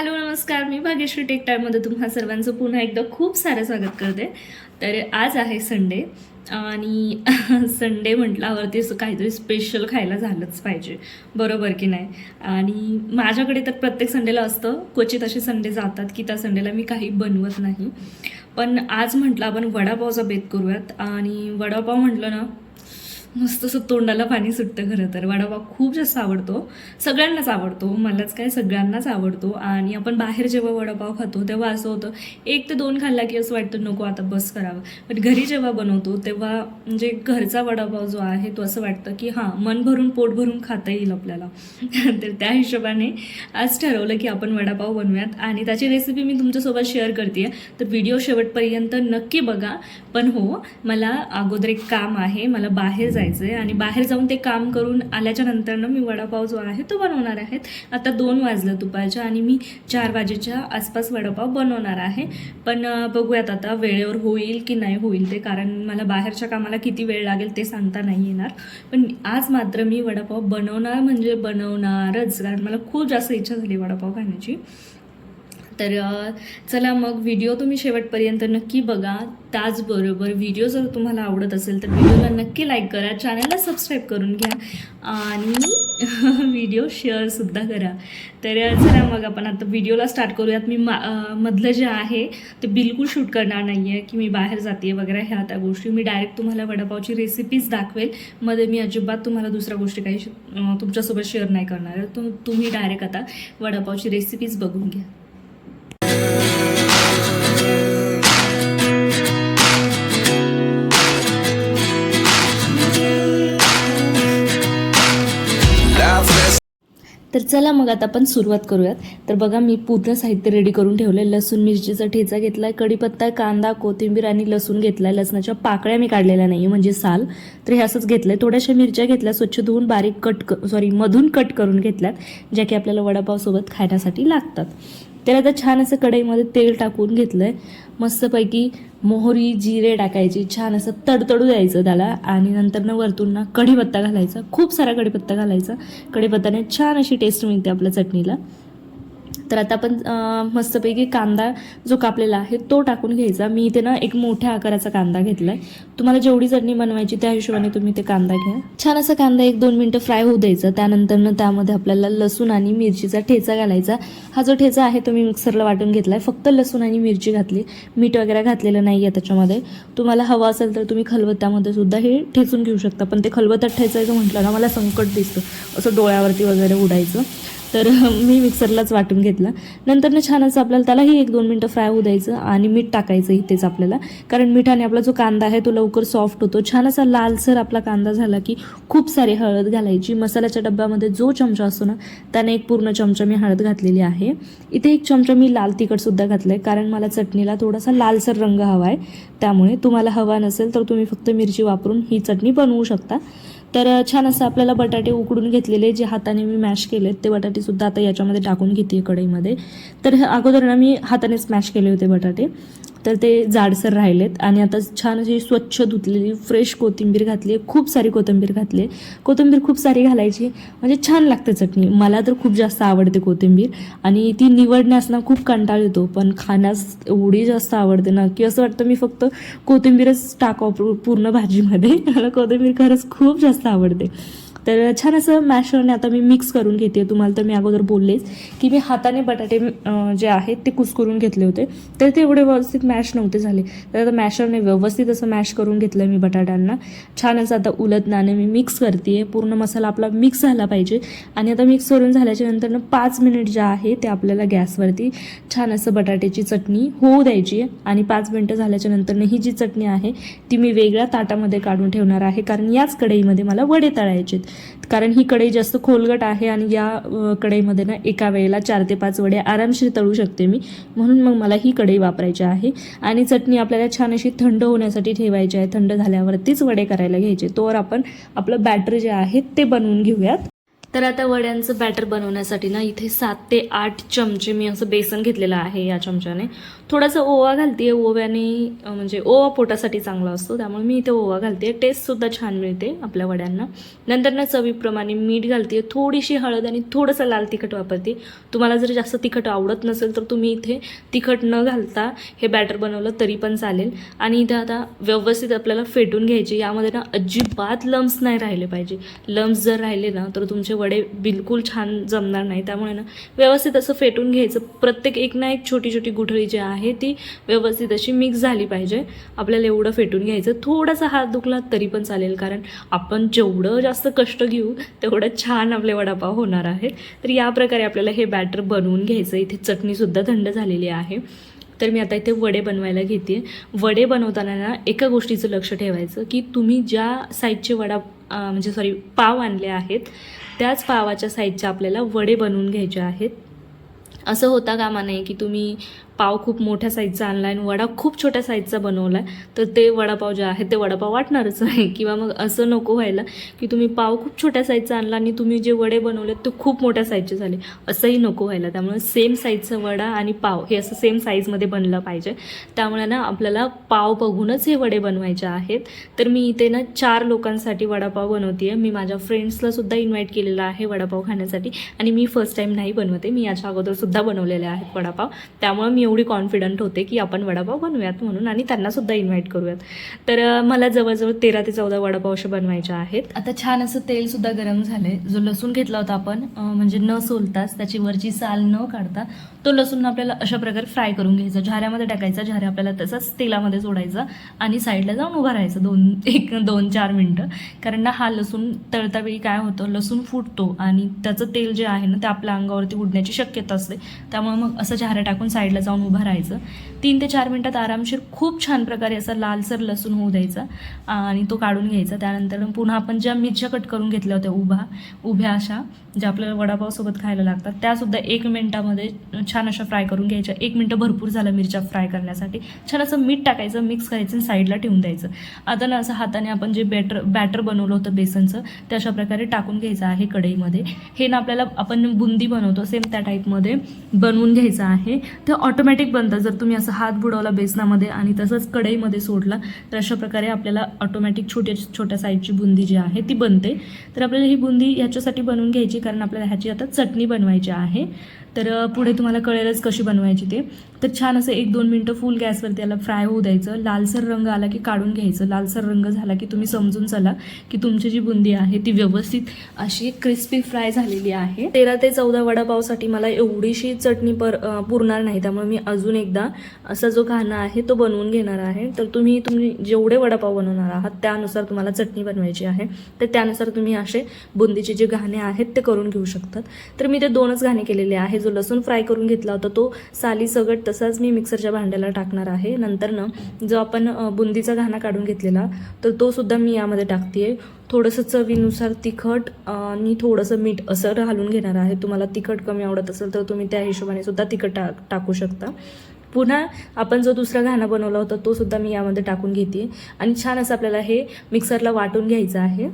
Hello नमस्कार. मी Bhagyashree take टाईममध्ये तुम्हा सर्वांचं पुन्हा एकदा खूप सारं स्वागत करते. तर आज आहे संडे आणि संडे म्हटल्यावरती असं काहीतरी स्पेशल खायला झालंच पाहिजे. बरोबर की नाही? आणि माझ्याकडे तर प्रत्येक संडेला असतं. क्वचित असे संडे जातात की त्या संडेला मी काही बनवत नाही. पण आज म्हटलं आपण वडापावचा बेत करूयात. आणि वडापाव म्हटलं ना मस्त असं तोंडाला पाणी सुटतं खरं तर. वडापाव खूप जास्त आवडतो. सगळ्यांनाच आवडतो. मलाच काय सगळ्यांनाच आवडतो. आणि आपण बाहेर जेव्हा वडापाव खातो तेव्हा असं होतं एक ते दोन खाल्ला की असं वाटतं नको आता बस करावं. पण घरी जेव्हा बनवतो तेव्हा म्हणजे घरचा वडापाव जो आहे तो असं वाटतं की हां मन भरून पोट भरून खाता येईल आपल्याला. तर त्या हिशोबाने आज ठरवलं की आपण वडापाव बनवूयात. आणि त्याची रेसिपी मी तुमच्यासोबत शेअर करते तर व्हिडिओ शेवटपर्यंत नक्की बघा. पण हो मला अगोदर एक काम आहे. मला बाहेर जायचं आहे आणि बाहेर जाऊन ते काम करून आल्याच्या नंतरनं मी वडापाव जो आहे तो बनवणार आहेत आता दोन वाजलं दुपारच्या आणि मी चार वाजेच्या आसपास वडापाव बनवणार आहे. पण बघूयात आता वेळेवर होईल की नाही होईल ते कारण मला बाहेरच्या कामाला किती वेळ लागेल ते सांगता नाही येणार. पण आज मात्र मी वडापाव बनवणार म्हणजे बनवणारच कारण मला खूप जास्त इच्छा झाली वडापाव खाण्याची. तर चला मग व्हिडिओ तुम्ही शेवटपर्यंत नक्की बघा. त्याचबरोबर व्हिडिओ जर तुम्हाला आवडत असेल तर व्हिडिओला नक्की लाईक करा. चॅनलला सबस्क्राईब करून घ्या. आणि व्हिडिओ शेअरसुद्धा करा. तर चला मग आपण आता व्हिडिओला स्टार्ट करूयात. मी मा मधलं जे आहे ते बिलकुल शूट करणार नाही आहे की मी बाहेर जाते वगैरे ह्या त्या गोष्टी. मी डायरेक्ट तुम्हाला वडापावची रेसिपीज दाखवेल. मध्ये मी अजिबात तुम्हाला दुसऱ्या गोष्टी काही तुमच्यासोबत शेअर नाही करणार. तुम तुम्ही डायरेक्ट आता वडापावची रेसिपीज बघून घ्या. तर चला मग आता आपण सुरुवात करूयात. तर बघा मी पूर्ण साहित्य रेडी करून ठेवलं आहे लसूण मिरचीचा ठेचा घेतला आहे कढीपत्ता कांदा कोथिंबीर आणि लसूण घेतला आहे लसणाच्या पाकळ्या मी काढलेल्या नाही म्हणजे साल. तर हे असंच घेतलं आहे थोड्याशा मिरच्या घेतल्या स्वच्छ धुवून बारीक कट क सॉरी मधून कट करून घेतल्यात ज्या की आपल्याला वडापावसोबत खाण्यासाठी लागतात. त्याला आता छान असं कढईमध्ये तेल टाकून घेतलं आहे मस्तपैकी मोहरी जिरे टाकायची. छान असं तडतडू द्यायचं त्याला. आणि नंतर ना वरतून ना कढीपत्ता घालायचा. खूप सारा कढीपत्ता घालायचा. कढीपत्ताने छान अशी टेस्ट मिळते आपल्या चटणीला. तर आता आपण मस्तपैकी कांदा जो कापलेला आहे तो टाकून घ्यायचा. मी इथे ना एक मोठ्या आकाराचा कांदा घेतला आहे तुम्हाला जेवढी चटणी बनवायची त्या हिशोबाने तुम्ही ते कांदा घ्या. छान असा कांदा एक दोन मिनटं फ्राय होऊ द्यायचा. त्यानंतर त्यामध्ये आपल्याला लसूण आणि मिरचीचा ठेचा घालायचा. हा जो ठेचा आहे तो मी मिक्सरला वाटून घेतला आहे फक्त लसूण आणि मिरची घातली. मीठ वगैरे घातलेलं नाही आहे त्याच्यामध्ये. तुम्हाला हवं असेल तर तुम्ही खलबत्त्यामध्ये सुद्धा हे ठेचून घेऊ शकता. पण ते खलबत्त्यात ठेचायचं म्हटलं ना मला संकट दिसतं. असं डोळ्यावरती वगैरे उडायचं. तर मी मिक्सरलाच वाटून घेतला. नंतर ना छान असं आपल्याला त्यालाही एक दोन मिनटं फ्राय होऊ द्यायचं आणि मीठ टाकायचं इथेच आपल्याला. कारण मिठाने आपला जो कांदा आहे तो लवकर सॉफ्ट होतो. छान असा लालसर आपला कांदा झाला की खूप सारी हळद घालायची. मसाल्याच्या डब्यामध्ये जो चमचा असतो ना त्याने एक पूर्ण चमचा मी हळद घातलेली आहे. इथे एक चमचा मी लाल तिखटसुद्धा घातलं आहे कारण मला चटणीला थोडासा लालसर रंग हवा आहे त्यामुळे तुम्हाला हवा नसेल तर तुम्ही फक्त मिरची वापरून ही चटणी बनवू शकता. तर छान असं आपल्याला बटाटे उकडून घेतलेले जे हाताने मी मॅश केलेत ते बटाटे सुद्धा आता याच्यामध्ये टाकून घेते कढईमध्ये. तर अगोदर ना मी हाताने स्मॅश केले होते बटाटे. तर ते जाडसर राहिलेत. आणि आता छान अशी स्वच्छ धुतलेली फ्रेश कोथिंबीर घातली आहे. खूप सारी कोथिंबीर घातली आहे. कोथिंबीर खूप सारी घालायची. म्हणजे छान लागते चटणी. मला तर खूप जास्त आवडते कोथिंबीर. आणि ती निवडण्यास ना खूप कंटाळ येतो. पण खाण्यास एवढी जास्त आवडते ना की असं वाटतं मी फक्त कोथिंबीरच टाकावं पूर्ण भाजीमध्ये. मला कोथिंबीर खरंच खूप जास्त आवडते. तर छान असं मॅशरने आता मी मिक्स करून घेते. तुम्हाला तर मी अगोदर बोललेच की मी हाताने बटाटे जे आहेत ते कुसकरून घेतले होते. तर ते एवढे व्यवस्थित मॅश नव्हते झाले. तर आता मॅशरने व्यवस्थित असं मॅश करून घेतलं मी बटाट्यांना. छान असं आता उलटनाने मी मिक्स करते पूर्ण मसाला आपला मिक्स झाला पाहिजे. आणि आता मिक्स करून झाल्याच्यानंतर पाच मिनिट जे आहे ते आपल्याला गॅसवरती छान असं बटाट्याची चटणी होऊ द्यायची आहे. आणि पाच मिनटं झाल्याच्यानंतर ही जी चटणी आहे ती मी वेगळ्या ताटामध्ये काढून ठेवणार आहे. कारण याच कढईमध्ये मला वडे तळायचे आहेत कारण ही कढई जास्त खोलगट आहे आणि या कढईमध्ये ना एका वेळेला चार ते पाच वडे आरामशीर तळू शकते मी. म्हणून मग मला ही कढई वापरायची आहे. आणि चटणी आपल्याला छान अशी थंड होण्यासाठी ठेवायची आहे. थंड झाल्यावरतीच वडे करायला घ्यायचे. तोवर आपण आपलं बॅटर जे आहे ते बनवून घेऊयात. तर आता वड्यांचं बॅटर बनवण्यासाठी ना इथे सात ते आठ चमचे मी असं बेसन घेतलेलं आहे या चमच्याने. थोडासा ओवा घालते ओव्याने म्हणजे ओवा पोटासाठी चांगला असतो त्यामुळे मी इथे ओवा घालते. टेस्टसुद्धा छान मिळते आपल्या वड्यांना. नंतर ना चवीप्रमाणे मीठ घालते थोडीशी हळद आणि थोडंसं लाल तिखट वापरते. तुम्हाला जर जास्त तिखट आवडत नसेल तर तुम्ही इथे तिखट न घालता हे बॅटर बनवलं तरी पण चालेल. आणि इथे आता व्यवस्थित आपल्याला फेटून घ्यायचे यामध्ये ना अजिबात लम्स नाही राहिले पाहिजे. लम्स जर राहिले ना तर तुमचे वडे बिलकुल छान जमणार नाही. त्यामुळे ना व्यवस्थित असं फेटून घ्यायचं. प्रत्येक एक ना एक छोटी छोटी गुठळी जी आहे ती व्यवस्थित अशी मिक्स झाली पाहिजे. आपल्याला एवढं फेटून घ्यायचं. थोडासा हात दुखला तरी पण चालेल. कारण आपण जेवढं जास्त कष्ट घेऊ तेवढं छान आपले वडापाव होणार आहेत तर या प्रकारे आपल्याला हे बॅटर बनवून घ्यायचं. इथे चटणीसुद्धा थंड झालेली आहे. तर मी आता इथे वडे बनवायला घेते वडे बनवताना ना एका गोष्टीचं लक्ष ठेवायचं की तुम्ही ज्या साईजचे वडा म्हणजे सॉरी पाव आणले आहेत. त्याच पावाच्या साईजच्या आपल्याला वडे बनवून घ्यायचे आहेत. असं होता कामा नये की तुम्ही पाव खूप मोठ्या साईजचा आणला आणि वडा खूप छोट्या साईजचा बनवला तर ते वडापाव जे आहे ते वडापाव वाटणारच आहे किंवा मग असं नको व्हायला की तुम्ही पाव खूप छोट्या साईजचा आणला आणि तुम्ही जे वडे बनवले ते खूप मोठ्या साईजचे झाले. असंही नको व्हायला. त्यामुळे सेम साईजचा वडा आणि पाव हे असं सेम साईजमध्ये बनलं पाहिजे. त्यामुळे ना आपल्याला पाव बघूनच हे वडे बनवायचे आहेत. तर मी इथे ना चार लोकांसाठी वडापाव बनवते मी माझ्या फ्रेंड्सला सुद्धा इन्व्हाइट केलेला आहे वडापाव खाण्यासाठी. आणि मी फर्स्ट टाईम नाही बनवते. मी याच्या अगोदर सुद्धा बनवलेले आहेत वडापाव. त्यामुळे मी एवढी कॉन्फिडंट होते की आपण वडापाव बनवूयात म्हणून आणि त्यांना सुद्धा इन्व्हाइट करूयात. तर मला जवळजवळ तेरा ते चौदा वडापाव असे बनवायचे आहेत. आता छान असं तेल सुद्धा गरम झालंय. जो लसूण घेतला होता आपण म्हणजे न सोलताच त्याची वरची साल न काढता तो लसूण आपल्याला अशा प्रकारे फ्राय करून घ्यायचा. झाऱ्यामध्ये टाकायचा झाऱ्या आपल्याला तसाच तेलामध्ये सोडायचा आणि साईडला जाऊन उभा राहायचं दोन एक दोन चार मिनटं. कारण ना हा लसूण तळतावेळी काय होतं? लसूण फुटतो आणि त्याचं तेल जे आहे ना ते आपल्या अंगावरती उडण्याची शक्यता असते. त्यामुळे मग असं झाऱ्या टाकून साईडला जाऊन उभं राहायचं. तीन ते चार मिनटात आरामशीर खूप छान प्रकारे असा लालसर लसूण होऊ द्यायचा आणि तो काढून घ्यायचा. त्यानंतर पुन्हा आपण ज्या मिरच्या कट करून घेतल्या होत्या उभा उभ्या अशा ज्या आपल्याला वडापावसोबत खायला लागतात त्यासुद्धा एक मिनटामध्ये छान अशा फ्राय करून घ्यायच्या. एक मिनटं भरपूर झालं मिरच्या फ्राय करण्यासाठी. छान असं मीठ टाकायचं मिक्स करायचं आणि साईडला ठेवून द्यायचं. आता ना असं हाताने आपण जे बॅटर बॅटर बनवलं होतं बेसनचं ते अशा प्रकारे टाकून घ्यायचं आहे कढईमध्ये. हे ना आपल्याला आपण बुंदी बनवतो सेम त्या टाईपमध्ये बनवून घ्यायचं आहे. ते ऑटोमॅटिक बनतं. जर तुम्ही असं हात बुडवला बेसनामध्ये आणि तसंच कढईमध्ये सोडला तर अशा प्रकारे आपल्याला ऑटोमॅटिक छोट्या छोट्या साईजची बुंदी जी आहे ती बनते. तर आपल्याला ही बुंदी ह्याच्यासाठी बनवून घ्यायची कारण आपल्याला ह्याची आता चटणी बनवायची आहे. तर पुढे तुम्हाला कळेलच कशी बनवायची ते. तर छान असं एक दोन मिनटं फुल गॅसवरती याला फ्राय होऊ द्यायचं. लालसर रंग आला की काढून घ्यायचं. लालसर रंग झाला की तुम्ही समजून चला की तुमची जी बुंदी आहे ती व्यवस्थित अशी क्रिस्पी फ्राय झालेली आहे. तेरा ते चौदा वडापावसाठी मला एवढीशी चटणी पर पुरणार नाही. त्यामुळे मी अजून एकदा असा जो घाणा आहे तो बनवून घेणार आहे. तर तुम्ही तुम्ही जेवढे वडापाव बनवणार आहात त्यानुसार तुम्हाला चटणी बनवायची आहे. तर त्यानुसार तुम्ही असे बुंदीचे जे घाणे आहेत ते करून घेऊ शकतात. तर मी ते दोनच घाणे केलेले आहेत. जो लसूण फ्राय करून घेतला होता तो साली सगट तसाच मी मिक्सरच्या भांड्याला टाकणार आहे. नंतर ना जो आपण बुंदीचा घाणा काढून घेतलेला तर तो सुद्धा मी यामध्ये टाकते थोडंसं चवीनुसार तिखट आणि थोडंसं मीठ असं घालून घेणार आहे. तुम्हाला तिखट कमी आवडत असेल तर तुम्ही त्या हिशोबाने सुद्धा तिखट टा टाकू शकता. पुन्हा आपण जो दुसरा घाणा बनवला होता तो सुद्धा मी यामध्ये टाकून घेते आणि छान असं आपल्याला हे मिक्सरला वाटून घ्यायचं आहे.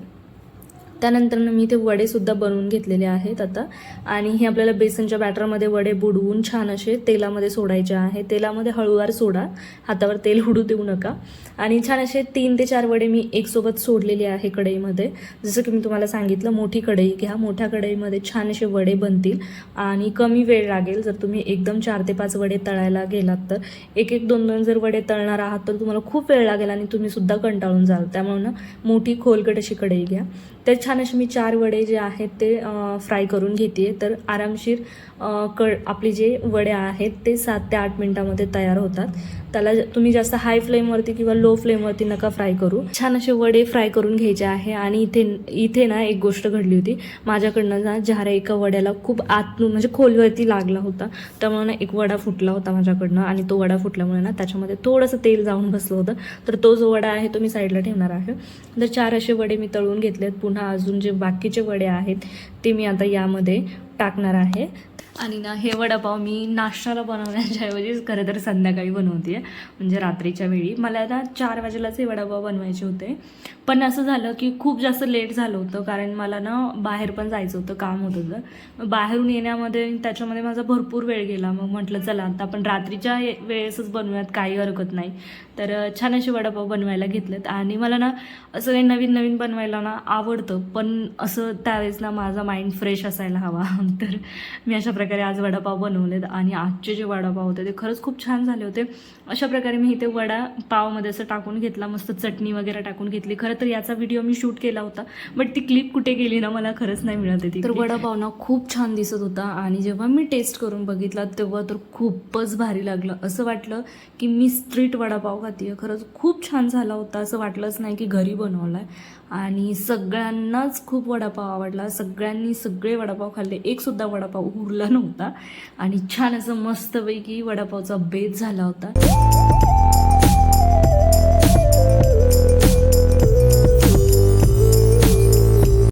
त्यानंतर मी ते वडेसुद्धा बनवून घेतलेले आहेत आता. आणि हे आपल्याला बेसनच्या बॅटरमध्ये वडे बुडवून छान असे तेलामध्ये सोडायचे आहे. तेलामध्ये हळूवार सोडा. हातावर तेल उडू देऊ नका. आणि छान असे तीन ते चार वडे मी एकसोबत सोडलेले आहे कढईमध्ये. जसं की मी तुम्हाला सांगितलं मोठी कढई घ्या. मोठ्या कढईमध्ये छान असे वडे बनतील. आणि कमी वेळ लागेल. जर तुम्ही एकदम चार ते पाच वडे तळायला गेलात तर. एक एक दोन दोन जर वडे तळणार आहात तर तुम्हाला खूप वेळ लागेल आणि तुम्हीसुद्धा कंटाळून जाल. त्यामुळे ना मोठी खोलकट अशी कढई घ्या. तर छान असे मी चार वडे जे आहेत ते फ्राय करून घेते तर आरामशीर कड क आपले जे वडे आहेत ते सात ते आठ मिनटामध्ये तयार होतात. त्याला ज- तुम्ही जास्त हाय फ्लेमवरती किंवा लो फ्लेमवरती नका फ्राय करू. छान असे वडे फ्राय करून घ्यायचे आहे आणि इथे इथे ना एक गोष्ट घडली होती. माझ्याकडनं ना झारा एका वड्याला खूप आतून म्हणजे खोलवरती लागला होता त्यामुळे ना एक वडा फुटला होता माझ्याकडनं आणि तो वडा फुटल्यामुळे ना त्याच्यामध्ये थोडंसं तेल जाऊन बसलं होतं. तर तो जो वडा आहे तो मी साईडला ठेवणार आहे. तर चार असे वडे मी तळून घेतलेत. पुन्हा अजून जे बाकीचे वडे आहेत ते मी आता यामध्ये टाकणार आहे. आणि ना हे वडापाव मी नाश्त्याला बनवण्याच्या ऐवजीच खरं तर संध्याकाळी बनवते म्हणजे रात्रीच्या वेळी. मला आता चार वाजेलाच हे वडापाव बनवायचे होते. पण असं झालं की खूप जास्त लेट झालं होतं कारण मला ना बाहेर पण जायचं होतं काम होत होतं. बाहेरून येण्यामध्ये त्याच्यामध्ये माझा भरपूर वेळ गेला. मग म्हटलं चला आता आपण रात्रीच्या वेळेसच बनवूयात काही हरकत नाही. तर छान असे वडापाव बनवायला घेतलेत. आणि मला ना असं काही नवीन नवीन बनवायला ना आवडतं पण असं त्यावेळेस ना माझा माइंड फ्रेश असायला हवा. तर मी अशा प्रकारे आज वडापाव बनवलेत आणि आजचे जे वडापाव होते ते खरंच खूप छान झाले होते. अशा प्रकारे मी इथे वडा पावमध्ये असं टाकून घेतला मस्त चटणी वगैरे टाकून घेतली. खरंच तर याचा व्हिडिओ मी शूट केला होता. बट ती क्लिप कुठे गेली ना मला खरंच नाही मिळत आहे ती तर वडापाव ना खूप छान दिसत होता आणि जेव्हा मी टेस्ट करून बघितला तेव्हा तर खूपच भारी लागलं. असं वाटलं की मी स्ट्रीट वडापाव खाते खरंच खूप छान झाला होता. असं वाटलंच नाही की घरी बनवला आहे आणि सगळ्यांनाच खूप वडापाव आवडला. सगळ्यांनी सगळे वडापाव खाल्ले. एक सुद्धा वडापाव उरला नव्हता. आणि छान असं मस्तपैकी वडापावचा बेत झाला होता.